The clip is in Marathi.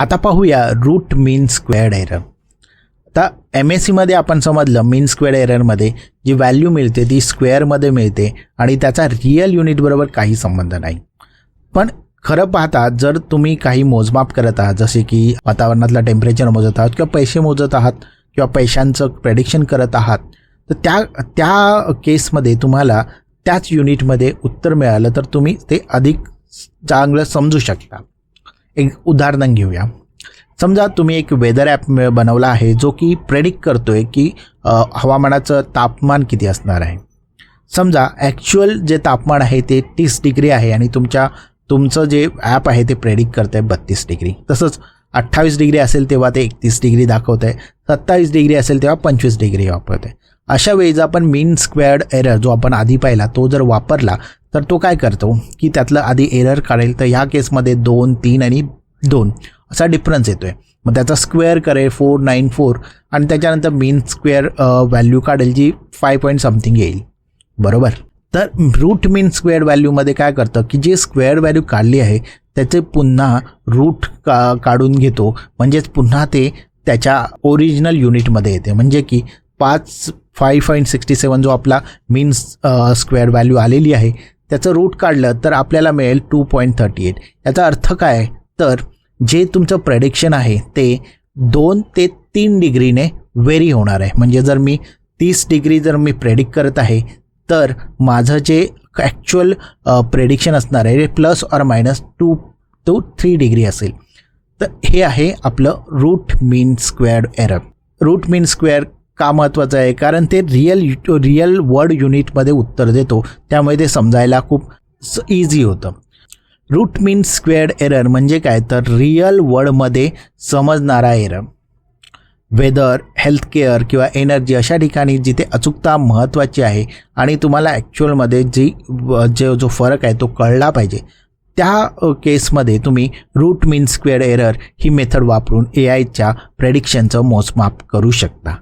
आता पाहूया रूट मीन स्क्वेअर्ड एरर आता एम एस सीमध्ये आपण समजलं मीन स्क्वेअर्ड एररमध्ये जी व्हॅल्यू मिळते ती स्क्वेअरमध्ये मिळते आणि त्याचा रिअल युनिटबरोबर काही संबंध नाही. पण खरं पाहता जर तुम्ही काही मोजमाप करत आहात जसे की वातावरणातलं टेम्परेचर मोजत आहात किंवा पैसे मोजत आहात किंवा पैशांचं प्रेडिक्शन करत आहात तर त्या त्या केसमध्ये तुम्हाला त्याच युनिटमध्ये उत्तर मिळालं तर तुम्ही ते अधिक चांगलं समजू शकता. एक उदाहरण घेऊया. समजा तुम्ही एक वेदर ॲप बनवला आहे जो की प्रेडिक्ट करतो आहे की हवामानाचं तापमान किती असणार आहे. समजा ॲक्च्युअल जे तापमान आहे ते तीस डिग्री आहे आणि तुमच्या तुमचं जे ॲप आहे ते प्रेडिक्ट करतं आहे बत्तीस डिग्री. तसंच अठ्ठावीस डिग्री असेल तेव्हा ते एकतीस डिग्री दाखवतं आहे सत्तावीस डिग्री असेल तेव्हा पंचवीस डिग्री वापरत आहे अशा वेळी जर आपण मीन स्क्वेअर्ड एरर जो आपण आधी पाहिला तो जर वापरला तर तो काय करतो? की त्यातलं आधी एरर काढेल. तर ह्या केसमध्ये दोन तीन आणि दोन. असा डिफरन्स येतो आहे मग त्याचा स्क्वेअर करेल फोर नाईन फोर आणि त्याच्यानंतर मीन स्क्वेअर व्हॅल्यू काढेल जी फाय पॉईंट समथिंग येईल. बरोबर? तर रूट मीन स्क्वेअर व्हॅल्यूमध्ये काय करतं की जे स्क्वेअर व्हॅल्यू काढली आहे त्याचे पुन्हा रूट का काढून घेतो. म्हणजेच पुन्हा ते त्याच्या ओरिजिनल युनिटमध्ये येते. म्हणजे की पाच फाय पॉईंट सिक्स्टी सेवन जो आपला मीन स्क्वेअर व्हॅल्यू आलेली आहे त्याचं रूट काढलं तर आपल्याला मिळेल टू पॉईंट थर्टी एट याचा अर्थ काय? आहे? तर जे तुमचं प्रेडिक्शन आहे ते दोन ते तीन डिग्रीने व्हेरी होणार आहे. म्हणजे जर मी तीस डिग्री जर मी प्रेडिक्ट करत आहे तर माझं जे ॲक्च्युअल प्रेडिक्शन असणार आहे plus or minus two two three degree असेल. तर हे आहे आपलं root mean squared error root mean square का महत्त्वाचं आहे? कारण ते रिअल रिअल वर्ड युनिटमध्ये उत्तर देतो. त्यामुळे ते समजायला खूप इझी होतं. रूट मीन स्क्वेअर्ड एरर म्हणजे काय? तर रिअल वर्डमध्ये समजणारा एरर. वेदर हेल्थकेअर किंवा एनर्जी अशा ठिकाणी जिथे अचूकता महत्त्वाची आहे आणि तुम्हाला ॲक्च्युअलमध्ये जी जे जो फरक आहे तो कळला पाहिजे. त्या केसमध्ये तुम्ही रूट मीन स्क्वेअर्ड एरर ही मेथड वापरून ए आयच्या प्रेडिक्शनचं मोजमाप करू शकता.